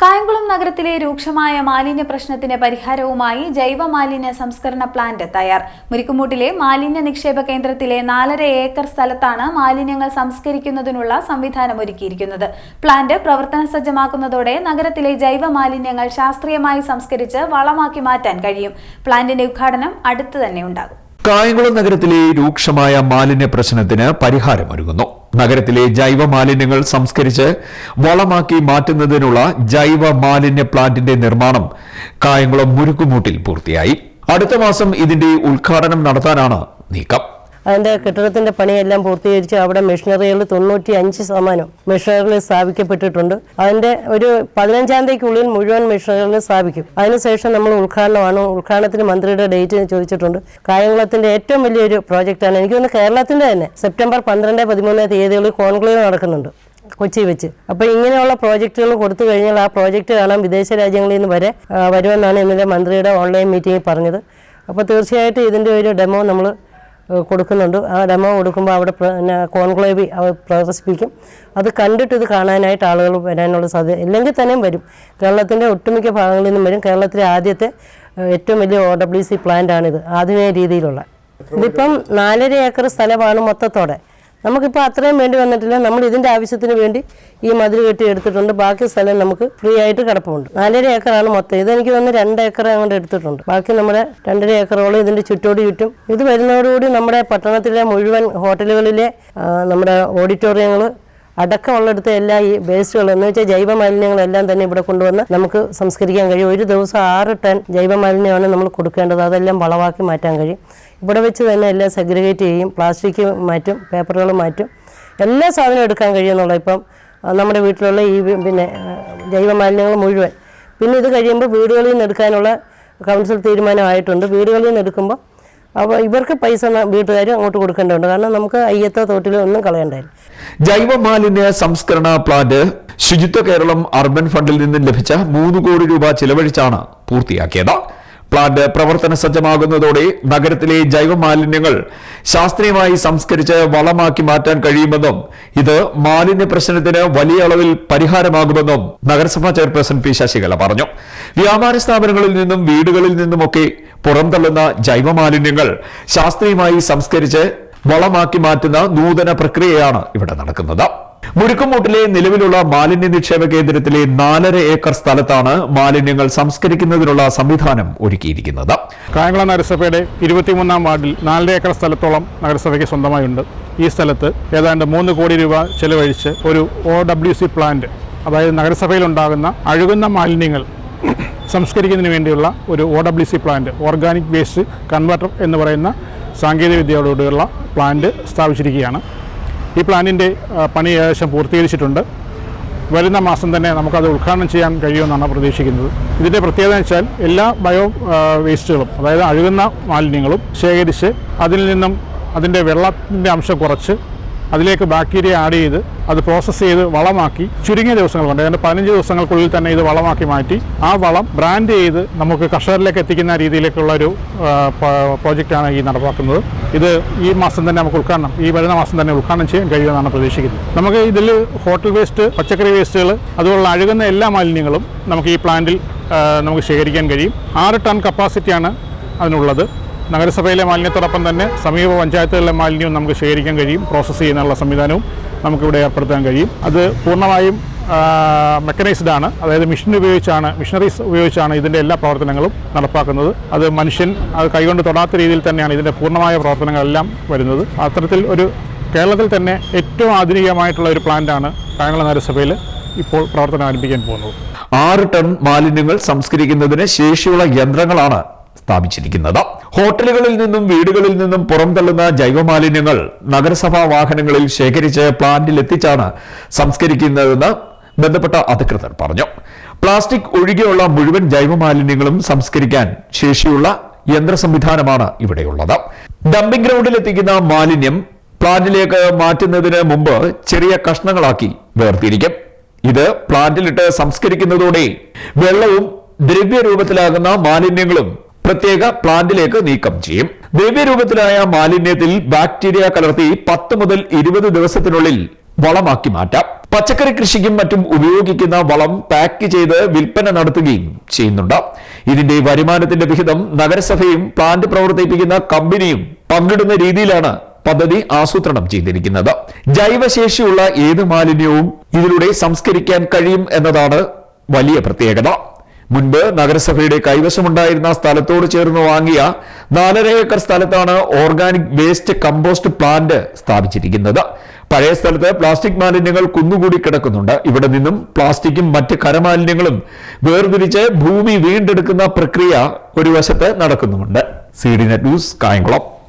കായംകുളം നഗരത്തിലെ രൂക്ഷമായ മാലിന്യ പ്രശ്നത്തിന് പരിഹാരവുമായി ജൈവ മാലിന്യ സംസ്കരണ പ്ലാന്റ് തയ്യാർ. മുരിക്കുമൂട്ടിലെ മാലിന്യ നിക്ഷേപ കേന്ദ്രത്തിലെ നാലര ഏക്കർ സ്ഥലത്താണ് മാലിന്യങ്ങൾ സംസ്കരിക്കുന്നതിനുള്ള സംവിധാനം ഒരുക്കിയിരിക്കുന്നത്. പ്ലാന്റ് പ്രവർത്തന സജ്ജമാക്കുന്നതോടെ നഗരത്തിലെ ജൈവ മാലിന്യങ്ങൾ ശാസ്ത്രീയമായി സംസ്കരിച്ച് വളമാക്കി മാറ്റാൻ കഴിയും. പ്ലാന്റിന്റെ ഉദ്ഘാടനം അടുത്തു തന്നെ ഉണ്ടാകും. കായംകുളം നഗരത്തിലെ രൂക്ഷമായ മാലിന്യ പ്രശ്നത്തിന് പരിഹാരമൊരുങ്ങുന്നു. നഗരത്തിലെ ജൈവ മാലിന്യങ്ങൾ സംസ്കരിച്ച് വളമാക്കി മാറ്റുന്നതിനുള്ള ജൈവ മാലിന്യ പ്ലാന്റിന്റെ നിർമ്മാണം കായംകുളം മുരുക്കുമൂട്ടിൽ പൂർത്തിയായി. അടുത്ത മാസം ഇതിന്റെ ഉദ്ഘാടനം നടത്താനാണ് നീക്കം. അതിന്റെ കെട്ടിടത്തിന്റെ പണിയെല്ലാം പൂർത്തീകരിച്ച് അവിടെ മെഷീനറികൾ തൊണ്ണൂറ്റി അഞ്ച് ശതമാനം മെഷീനറികൾ സ്ഥാപിക്കപ്പെട്ടിട്ടുണ്ട്. അതിന്റെ ഒരു പതിനഞ്ചാം തീയതിക്കുള്ളിൽ മുഴുവൻ മെഷീനറികൾ സ്ഥാപിക്കും. അതിനുശേഷം നമ്മൾ ഉദ്ഘാടനമാണ്. ഉദ്ഘാടനത്തിന് മന്ത്രിയുടെ ഡേറ്റ് ചോദിച്ചിട്ടുണ്ട്. കായംകുളത്തിന്റെ ഏറ്റവും വലിയൊരു പ്രോജക്റ്റാണ്. എനിക്ക് തോന്നുന്നു കേരളത്തിന്റെ തന്നെ സെപ്റ്റംബർ പന്ത്രണ്ട് പതിമൂന്ന് തീയതികളിൽ കോൺക്ലേവ് നടക്കുന്നുണ്ട് കൊച്ചി വെച്ച്. അപ്പോൾ ഇങ്ങനെയുള്ള പ്രോജക്റ്റുകൾ കൊടുത്തു കഴിഞ്ഞാൽ ആ പ്രോജക്റ്റ് കാണാൻ വിദേശ രാജ്യങ്ങളിൽ നിന്ന് വരെ വരുമെന്നാണ് ഇന്നലെ മന്ത്രിയുടെ ഓൺലൈൻ മീറ്റിംഗിൽ പറഞ്ഞത്. അപ്പോൾ തീർച്ചയായിട്ടും ഇതിന്റെ ഒരു ഡെമോ നമ്മൾ കൊടുക്കുന്നുണ്ട്. ആ ഡെമോ കൊടുക്കുമ്പോൾ അവിടെ പിന്നെ കോൺക്ലേവി അവർ പ്രദർശിപ്പിക്കും അത് കണ്ടിട്ട് ഇത് കാണാനായിട്ട് ആളുകൾ വരാനുള്ള സാധ്യത ഇല്ലെങ്കിൽ തന്നെയും വരും. കേരളത്തിന്റെ ഒട്ടുമിക്ക ഭാഗങ്ങളിൽ നിന്നും വരും. കേരളത്തിലെ ആദ്യത്തെ ഏറ്റവും വലിയ ഒ ഡബ്ല്യു സി പ്ലാന്റാണിത് ആധുനിക രീതിയിലുള്ള. ഇതിപ്പം നാലര ഏക്കർ സ്ഥലമാണ് മൊത്തത്തോടെ. നമുക്കിപ്പോൾ അത്രയും വേണ്ടി വന്നിട്ടില്ല. നമ്മൾ ഇതിന്റെ ആവശ്യത്തിന് വേണ്ടി ഈ മതിൽ കെട്ടി എടുത്തിട്ടുണ്ട്. ബാക്കി സ്ഥലം നമുക്ക് ഫ്രീ ആയിട്ട് കിടപ്പുണ്ട്. നാലര ഏക്കറാണ് മൊത്തം. ഇതെനിക്ക് തന്നെ രണ്ട് ഏക്കർ അങ്ങോട്ട് എടുത്തിട്ടുണ്ട്. ബാക്കി നമ്മുടെ രണ്ടര ഏക്കറോളം ഇതിന്റെ ചുറ്റോട് ചുറ്റും. ഇത് വരുന്നതോടുകൂടി നമ്മുടെ പട്ടണത്തിലെ മുഴുവൻ ഹോട്ടലുകളിലെ നമ്മുടെ ഓഡിറ്റോറിയങ്ങൾ അടക്കമുള്ളിടത്ത് എല്ലാ ഈ വേസ്റ്റുകൾ എന്ന് വെച്ചാൽ ജൈവ മാലിന്യങ്ങളെല്ലാം തന്നെ ഇവിടെ കൊണ്ടുവന്ന് നമുക്ക് സംസ്കരിക്കാൻ കഴിയും. ഒരു ദിവസം ആറ് ടൺ ജൈവ മാലിന്യമാണ് നമ്മൾ കൊടുക്കേണ്ടത്. അതെല്ലാം വളവാക്കി മാറ്റാൻ കഴിയും. ഇവിടെ വെച്ച് തന്നെ എല്ലാം സെഗ്രിഗേറ്റ് ചെയ്യും പ്ലാസ്റ്റിക് മാറ്റും പേപ്പറുകൾ മാറ്റും. എല്ലാ സാധനവും എടുക്കാൻ കഴിയുന്നുള്ള ഇപ്പം നമ്മുടെ വീട്ടിലുള്ള ഈ പിന്നെ ജൈവ മാലിന്യങ്ങൾ മുഴുവൻ. പിന്നെ ഇത് കഴിയുമ്പോൾ വീടുകളിൽ നിന്ന് എടുക്കാനുള്ള കൗൺസിൽ തീരുമാനമായിട്ടുണ്ട് വീടുകളിൽ നിന്ന് എടുക്കുമ്പോൾ അപ്പോൾ ഇവർക്ക് പൈസ വീട്ടുകാർ അങ്ങോട്ട് കൊടുക്കേണ്ടതുണ്ട്. കാരണം നമുക്ക് അയ്യത്തോ തോട്ടിലോ ഒന്നും കളയണ്ടായില്ല ജൈവ മാലിന്യ സംസ്കരണ പ്ലാന്റ് ശുചിത്വ കേരളം അർബൻ ഫണ്ടിൽ നിന്നും ലഭിച്ച മൂന്ന് കോടി രൂപ ചിലവഴിച്ചാണ് പൂർത്തിയാക്കിയത്. പ്ലാന്റ് പ്രവർത്തന സജ്ജമാകുന്നതോടെ നഗരത്തിലെ ജൈവമാലിന്യങ്ങൾ ശാസ്ത്രീയമായി സംസ്കരിച്ച് വളമാക്കി മാറ്റാൻ കഴിയുമെന്നും ഇത് മാലിന്യ പ്രശ്നത്തിന് വലിയ അളവിൽ പരിഹാരമാകുമെന്നും നഗരസഭാ ചെയർപേഴ്സൺ പി ശശികല പറഞ്ഞു. വ്യാപാര സ്ഥാപനങ്ങളിൽ നിന്നും വീടുകളിൽ നിന്നുമൊക്കെ പുറന്തള്ളുന്ന ജൈവ മാലിന്യങ്ങൾ ശാസ്ത്രീയമായി സംസ്കരിച്ച് വളമാക്കി മാറ്റുന്ന നൂതന പ്രക്രിയയാണ് ഇവിടെ നടക്കുന്നത്. മുരുക്കുമൂട്ടിലെ നിലവിലുള്ള മാലിന്യ നിക്ഷേപ കേന്ദ്രത്തിലെ നാലര ഏക്കർ സ്ഥലത്താണ് മാലിന്യങ്ങൾ സംസ്കരിക്കുന്നതിനുള്ള സംവിധാനം ഒരുക്കിയിരിക്കുന്നത്. കായംകുളം നഗരസഭയുടെ ഇരുപത്തിമൂന്നാം വാർഡിൽ നാലര ഏക്കർ സ്ഥലത്തോളം നഗരസഭയ്ക്ക് സ്വന്തമായുണ്ട്. ഈ സ്ഥലത്ത് ഏതാണ്ട് മൂന്ന് കോടി രൂപ ചെലവഴിച്ച് ഒരു ഒ ഡബ്ല്യു സി പ്ലാന്റ് അതായത് നഗരസഭയിലുണ്ടാകുന്ന അഴുകുന്ന മാലിന്യങ്ങൾ സംസ്കരിക്കുന്നതിന് വേണ്ടിയുള്ള ഒരു O W C plant organic waste converter എന്ന് പറയുന്ന സാങ്കേതിക വിദ്യയോടുകൂടിയുള്ള പ്ലാന്റ് സ്ഥാപിച്ചിരിക്കുകയാണ്. ഈ പ്ലാന്റിന്റെ പണി ഏകദേശം പൂർത്തീകരിച്ചിട്ടുണ്ട്. വരുന്ന മാസം തന്നെ നമുക്കത് ഉദ്ഘാടനം ചെയ്യാൻ കഴിയുമെന്നാണ് പ്രതീക്ഷിക്കുന്നത്. ഇതിന്റെ പ്രത്യേകത വെച്ചാൽ എല്ലാ ബയോ വേസ്റ്റുകളും അതായത് അഴുകുന്ന മാലിന്യങ്ങളും ശേഖരിച്ച് അതിൽ നിന്നും അതിന്റെ വെള്ളത്തിന്റെ അംശം കുറച്ച് അതിലേക്ക് ബാക്ടീരിയ ആഡ് ചെയ്ത് അത് പ്രോസസ്സ് ചെയ്ത് വളമാക്കി ചുരുങ്ങിയ ദിവസങ്ങൾ കൊണ്ട് ഏതാണ്ട് പതിനഞ്ച് ദിവസങ്ങൾക്കുള്ളിൽ തന്നെ ഇത് വളമാക്കി മാറ്റി ആ വളം ബ്രാൻഡ് ചെയ്ത് നമുക്ക് കർഷകരിലേക്ക് എത്തിക്കുന്ന രീതിയിലേക്കുള്ള ഒരു പ്രോജക്റ്റാണ് ഈ നടപ്പാക്കുന്നത്. ഇത് ഈ മാസം തന്നെ നമുക്ക് ഉദ്ഘാടനം ഈ വരുന്ന മാസം തന്നെ ഉദ്ഘാടനം ചെയ്യാൻ കഴിയുമെന്നാണ് പ്രതീക്ഷിക്കുന്നത്. നമുക്ക് ഇതിൽ ഹോട്ടൽ വേസ്റ്റ് പച്ചക്കറി വേസ്റ്റുകൾ അതുപോലുള്ള അഴുകുന്ന എല്ലാ മാലിന്യങ്ങളും നമുക്ക് ഈ പ്ലാന്റിൽ നമുക്ക് ശേഖരിക്കാൻ കഴിയും. ആറ് ടൺ കപ്പാസിറ്റിയാണ് അതിനുള്ളത്. നഗരസഭയിലെ മാലിന്യത്തോടൊപ്പം തന്നെ സമീപ പഞ്ചായത്തുകളിലെ മാലിന്യവും നമുക്ക് ശേഖരിക്കാൻ കഴിയും പ്രോസസ്സ് ചെയ്യുന്നതിനുള്ള സംവിധാനവും നമുക്കിവിടെ ഏർപ്പെടുത്താൻ കഴിയും. അത് പൂർണമായും മെക്കനൈസ്ഡ് ആണ്. അതായത് മെഷീൻ ഉപയോഗിച്ചാണ് മെഷീനറീസ് ഉപയോഗിച്ചാണ് ഇതിന്റെ എല്ലാ പ്രവർത്തനങ്ങളും നടപ്പാക്കുന്നത്. അത് മനുഷ്യൻ അത് കൈകൊണ്ട് തൊടാത്ത രീതിയിൽ തന്നെയാണ് ഇതിന്റെ പൂർണമായ പ്രവർത്തനങ്ങളെല്ലാം വരുന്നത്. അത്തരത്തിൽ ഒരു കേരളത്തിൽ തന്നെ ഏറ്റവും ആധുനികമായിട്ടുള്ള ഒരു പ്ലാന്റാണ് കായംകുളം നഗരസഭയിൽ ഇപ്പോൾ പ്രവർത്തനം ആരംഭിക്കാൻ പോകുന്നത്. ആറ് ടൺ മാലിന്യങ്ങൾ സംസ്കരിക്കുന്നതിന് ശേഷിയുള്ള യന്ത്രങ്ങളാണ് സ്ഥാപിച്ചിരിക്കുന്നത്. ഹോട്ടലുകളിൽ നിന്നും വീടുകളിൽ നിന്നും പുറംതള്ളുന്ന ജൈവമാലിന്യങ്ങൾ നഗരസഭാ വാഹനങ്ങളിൽ ശേഖരിച്ച് പ്ലാന്റിൽ എത്തിച്ചാണ് സംസ്കരിക്കുന്നതെന്ന് ബന്ധപ്പെട്ട അധികൃതർ പറഞ്ഞു. പ്ലാസ്റ്റിക് ഒഴികെയുള്ള മുഴുവൻ ജൈവമാലിന്യങ്ങളും സംസ്കരിക്കാൻ ശേഷിയുള്ള യന്ത്ര സംവിധാനമാണ് ഇവിടെയുള്ളത്. ഡംപിംഗ് ഗ്രൗണ്ടിൽ എത്തിക്കുന്ന മാലിന്യം പ്ലാന്റിലേക്ക് മാറ്റുന്നതിന് മുമ്പ് ചെറിയ കഷ്ണങ്ങളാക്കി വേർതിരിക്കും. ഇത് പ്ലാന്റിലിട്ട് സംസ്കരിക്കുന്നതോടെ വെള്ളവും ദ്രവ്യരൂപത്തിലാകുന്ന മാലിന്യങ്ങളും പ്രത്യേക പ്ലാന്റിലേക്ക് നീക്കം ചെയ്യും. ദ്രവ്യരൂപത്തിലായ മാലിന്യത്തിൽ ബാക്ടീരിയ കലർത്തി പത്ത് മുതൽ ഇരുപത് ദിവസത്തിനുള്ളിൽ വളമാക്കി മാറ്റാം. പച്ചക്കറി കൃഷിക്കും മറ്റും ഉപയോഗിക്കുന്ന വളം പാക്ക് ചെയ്ത് വിൽപ്പന നടത്തുകയും ചെയ്യുന്നുണ്ട്. ഇതിന്റെ വരുമാനത്തിന്റെ വിഹിതം നഗരസഭയും പ്ലാന്റ് പ്രവർത്തിപ്പിക്കുന്ന കമ്പനിയും പങ്കിടുന്ന രീതിയിലാണ് പദ്ധതി ആസൂത്രണം ചെയ്തിരിക്കുന്നത്. ജൈവശേഷിയുള്ള ഏത് മാലിന്യവും ഇതിലൂടെ സംസ്കരിക്കാൻ കഴിയും എന്നതാണ് വലിയ പ്രത്യേകത. മുൻപ് നഗരസഭയുടെ കൈവശമുണ്ടായിരുന്ന സ്ഥലത്തോട് ചേർന്ന് വാങ്ങിയ നാലര ഏക്കർ സ്ഥലത്താണ് ഓർഗാനിക് വേസ്റ്റ് കമ്പോസ്റ്റ് പ്ലാന്റ് സ്ഥാപിച്ചിരിക്കുന്നത്. പഴയ സ്ഥലത്ത് പ്ലാസ്റ്റിക് മാലിന്യങ്ങൾ കുന്നുകൂടി കിടക്കുന്നുണ്ട്. ഇവിടെ നിന്നും പ്ലാസ്റ്റിക്കും മറ്റ് കരമാലിന്യങ്ങളും വേർതിരിച്ച് ഭൂമി വീണ്ടെടുക്കുന്ന പ്രക്രിയ ഒരു വശത്ത് നടക്കുന്നുമുണ്ട്. C D net news Kayamkulam.